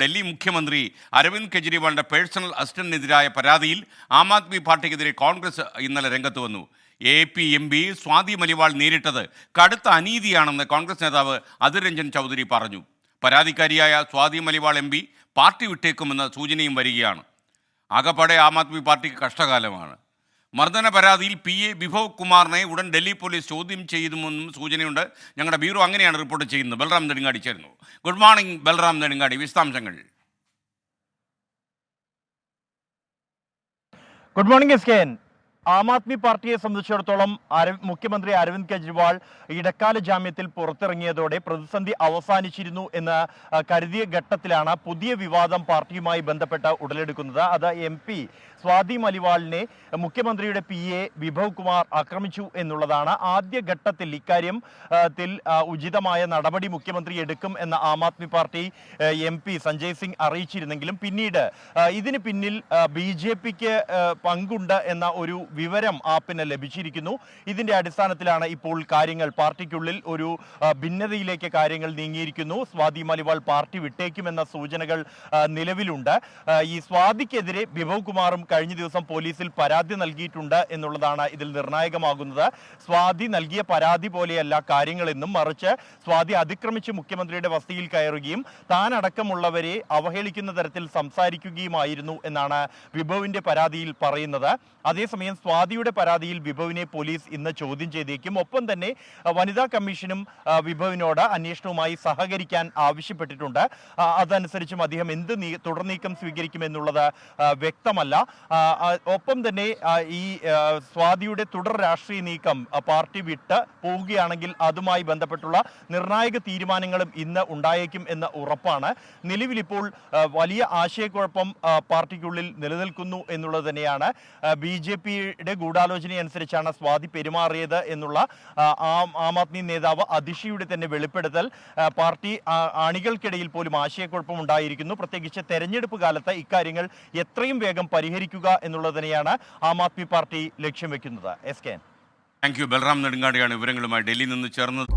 ഡൽഹി മുഖ്യമന്ത്രി അരവിന്ദ് കെജ്രിവാളിന്റെ പേഴ്സണൽ അസിസ്റ്റന്റിനെതിരായ പരാതിയിൽ ആം ആദ്മി പാർട്ടിക്കെതിരെ കോൺഗ്രസ് ഇന്നലെ രംഗത്ത് വന്നു. A P M P Swati Maliwal നേരിട്ടത് കടുത്ത അനീതിയാണെന്ന് കോൺഗ്രസ് നേതാവ് അതിർ രഞ്ജൻ ചൗധരി പറഞ്ഞു. പരാതിക്കാരിയായ Swati Maliwal M P party വിട്ടേക്കുമെന്ന സൂചനയും വരികയാണ്. ആകപ്പാടെ ആം ആദ്മി പാർട്ടിക്ക് കഷ്ടകാലമാണ്. മർദ്ദന പരാതിയിൽ പി എ വിഭവ് കുമാറിനെ ഉടൻ ഡൽഹി പോലീസ് ചോദ്യം ചെയ്യുമെന്നും സൂചനയുണ്ട്. ഞങ്ങളുടെ ബ്യൂറോ അങ്ങനെയാണ് റിപ്പോർട്ട് ചെയ്യുന്നത്. ബൽറാം നെടുങ്ങാടി ചേരുന്നു. Good morning Balram Nedungadi. വിശദാംശങ്ങൾ. Good morning S K Aam Aadmi പാർട്ടിയെ സംബന്ധിച്ചിടത്തോളം മുഖ്യമന്ത്രി അരവിന്ദ് കെജ്രിവാൾ ഇടക്കാല ജാമ്യത്തിൽ പുറത്തിറങ്ങിയതോടെ പ്രതിസന്ധി അവസാനിച്ചിരുന്നു എന്ന് കരുതിയ ഘട്ടത്തിലാണ് പുതിയ വിവാദം പാർട്ടിയുമായി ബന്ധപ്പെട്ട് ഉടലെടുക്കുന്നത്. അത് എം പി സ്വാതി മലിവാളിനെ മുഖ്യമന്ത്രിയുടെ പി എ വിഭവ് കുമാർ ആക്രമിച്ചു എന്നുള്ളതാണ് ആദ്യ ഘട്ടത്തിൽ ഇക്കാര്യം ത്തിൽ ഉചിതമായ നടപടി മുഖ്യമന്ത്രി എടുക്കും എന്ന് Aam Aadmi party M P Sanjay Singh അറിയിച്ചിരുന്നെങ്കിലും പിന്നീട് ഇതിന് പിന്നിൽ ബി ജെ പിക്ക് പങ്കുണ്ട് എന്ന ഒരു വിവരം ആപ്പിന് ലഭിച്ചിരിക്കുന്നു. ഇതിന്റെ അടിസ്ഥാനത്തിലാണ് ഇപ്പോൾ കാര്യങ്ങൾ. പാർട്ടിക്കുള്ളിൽ ഒരു ഭിന്നതയിലേക്ക് കാര്യങ്ങൾ നീങ്ങിയിരിക്കുന്നു. സ്വാതി മലിവാൾ പാർട്ടി വിട്ടേക്കുമെന്ന സൂചനകൾ നിലവിലുണ്ട്. ഈ സ്വാതിക്കെതിരെ വിഭവ് കുമാറും കഴിഞ്ഞ ദിവസം പോലീസിൽ പരാതി നൽകിയിട്ടുണ്ട് എന്നുള്ളതാണ് ഇതിൽ നിർണായകമാകുന്നത്. സ്വാതി നൽകിയ പരാതി പോലെയല്ല കാര്യങ്ങളെന്നും മറിച്ച് സ്വാതി അതിക്രമിച്ച് മുഖ്യമന്ത്രിയുടെ വസതിയിൽ കയറുകയും താൻ അടക്കമുള്ളവരെ അവഹേളിക്കുന്ന തരത്തിൽ സംസാരിക്കുകയുമായിരുന്നു എന്നാണ് വിഭവിന്റെ പരാതിയിൽ പറയുന്നത്. അതേസമയം സ്വാതിയുടെ പരാതിയിൽ വിഭവിനെ പോലീസ് ഇന്ന് ചോദ്യം ചെയ്തേക്കും. ഒപ്പം തന്നെ വനിതാ കമ്മീഷനും വിഭവിനോട് അന്വേഷണവുമായി സഹകരിക്കാൻ ആവശ്യപ്പെട്ടിട്ടുണ്ട്. അതനുസരിച്ചും അദ്ദേഹം എന്ത് നീ തുടർ സ്വീകരിക്കുമെന്നുള്ളത് വ്യക്തമല്ല. ഒപ്പം തന്നെ ഈ സ്വാതിയുടെ തുടർ രാഷ്ട്രീയ നീക്കം പാർട്ടി വിട്ട് പോവുകയാണെങ്കിൽ അതുമായി ബന്ധപ്പെട്ടുള്ള നിർണായക തീരുമാനങ്ങളും ഇന്ന് ഉണ്ടായേക്കും എന്ന ഉറപ്പാണ്. നിലവിലിപ്പോൾ വലിയ ആശയക്കുഴപ്പം പാർട്ടിക്കുള്ളിൽ നിലനിൽക്കുന്നു എന്നുള്ളത് തന്നെയാണ്. ബി ജെ പിയുടെ ഗൂഢാലോചനയനുസരിച്ചാണ് സ്വാതി പെരുമാറിയത് എന്നുള്ള ആം ആം ആദ്മി നേതാവ് അതിഷിയുടെ തന്നെ വെളിപ്പെടുത്തൽ. പാർട്ടി അണികൾക്കിടയിൽ പോലും ആശയക്കുഴപ്പം ഉണ്ടായിരിക്കുന്നു പ്രത്യേകിച്ച് തെരഞ്ഞെടുപ്പ് കാലത്ത് ഇക്കാര്യങ്ങൾ എത്രയും വേഗം പരിഹരിക്കുക എന്നുള്ളത് തന്നെയാണ് ആം ആദ്മി പാർട്ടി ലക്ഷ്യം വെക്കുന്നത്. S K thank you Balram നെടുങ്ങാടിയാണ് വിവരങ്ങളുമായി ഡൽഹിയിൽ നിന്ന് ചേർന്നത്.